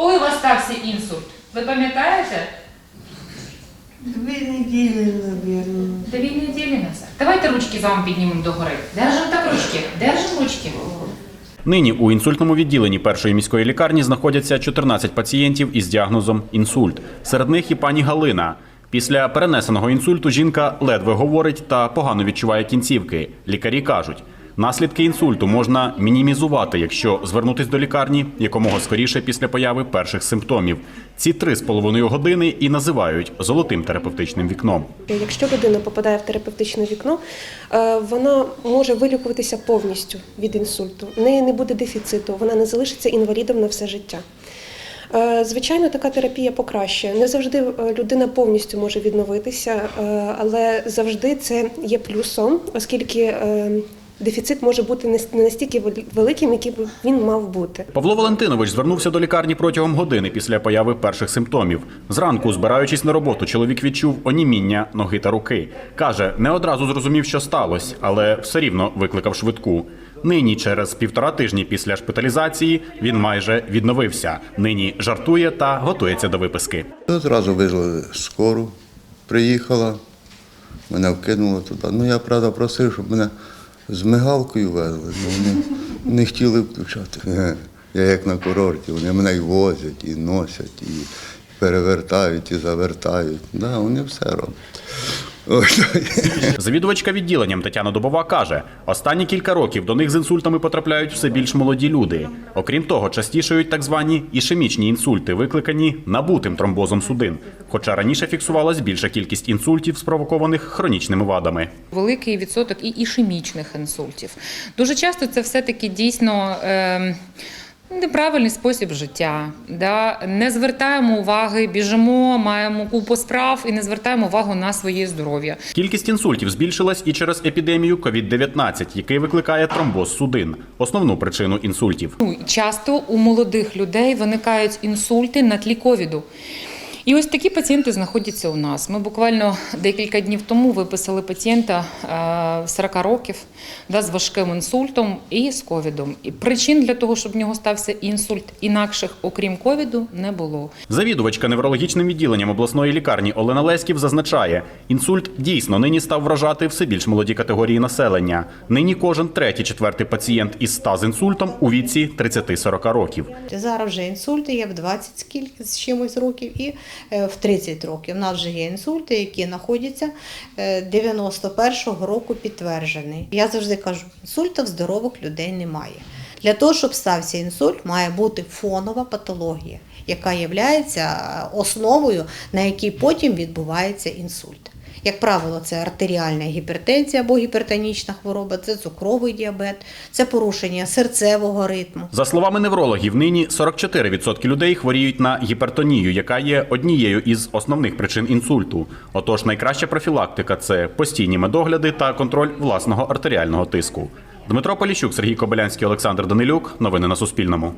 Коли у вас стався інсульт? Ви пам'ятаєте? Дві неділі, мабуть. Дві неділі назад. Давайте ручки з вами піднімемо догори. Держимо так ручки. Держимо ручки. Нині у інсультному відділенні першої міської лікарні знаходяться 14 пацієнтів із діагнозом інсульт. Серед них і пані Галина. Після перенесеного інсульту жінка ледве говорить та погано відчуває кінцівки. Лікарі кажуть, наслідки інсульту можна мінімізувати, якщо звернутись до лікарні якомога скоріше після появи перших симптомів. Ці три з половиною години і називають золотим терапевтичним вікном. Якщо людина попадає в терапевтичне вікно, е, вона може вилікуватися повністю від інсульту. В неї не буде дефіциту, вона не залишиться інвалідом на все життя. Е, Звичайно, така терапія покращує. Не завжди е, людина повністю може відновитися, але завжди це є плюсом, оскільки дефіцит може бути не настільки вел- великим, який б він мав бути. Павло Валентинович звернувся до лікарні протягом години після появи перших симптомів. Зранку, збираючись на роботу, чоловік відчув оніміння ноги та руки. Каже, не одразу зрозумів, що сталося, але все рівно викликав швидку. Нині, через півтора тижні після шпиталізації, він майже відновився. Нині жартує та готується до виписки. Одразу визвали скору, приїхала, мене вкинули туди. Ну, я правда просив, щоб мене з мигалкою везли. бо вони не хотіли включати. Я як на курорті, вони мене і возять, і носять, і перевертають, і завертають. Да, вони все роблять. Завідувачка відділенням Тетяна Добова каже, останні кілька років до них з інсультами потрапляють все більш молоді люди. Окрім того, частішають так звані ішемічні інсульти, викликані набутим тромбозом судин. Хоча раніше фіксувалась більша кількість інсультів, спровокованих хронічними вадами. Великий відсоток і ішемічних інсультів. Дуже часто це все-таки дійсно. Е- Неправильний спосіб життя, да? не звертаємо уваги, біжимо, маємо купу справ і не звертаємо увагу на своє здоров'я. Кількість інсультів збільшилась і через епідемію COVID-19, який викликає тромбоз судин, основну причину інсультів. Ну, часто у молодих людей виникають інсульти на тлі ковіду. І ось такі пацієнти знаходяться у нас. Ми буквально декілька днів тому виписали пацієнта е, 40 років да, з важким інсультом і з ковідом. І причин для того, щоб в нього стався інсульт інакших, окрім ковіду, не було. Завідувачка неврологічним відділенням обласної лікарні Олена Леськів зазначає, інсульт дійсно нині став вражати все більш молоді категорії населення. Нині кожен третій, четвертий пацієнт із 100 з інсультом у віці 30-40 років. Зараз вже інсульти є в 20 скільки з чимось років і е, в 30 років. У нас вже є інсульти, які знаходяться е, 91-го року підтверджений. Я завжди кажу, інсультів здорових людей немає. Для того, щоб стався інсульт, має бути фонова патологія, яка є основою, на якій потім відбувається інсульт. Як правило, це артеріальна гіпертензія або гіпертонічна хвороба, це цукровий діабет, це порушення серцевого ритму. За словами неврологів, нині 44% людей хворіють на гіпертонію, яка є однією із основних причин інсульту. Отож, найкраща профілактика це постійні медогляди та контроль власного артеріального тиску. Дмитро Поліщук, Сергій Кобилянський, Олександр Данилюк. Новини на Суспільному.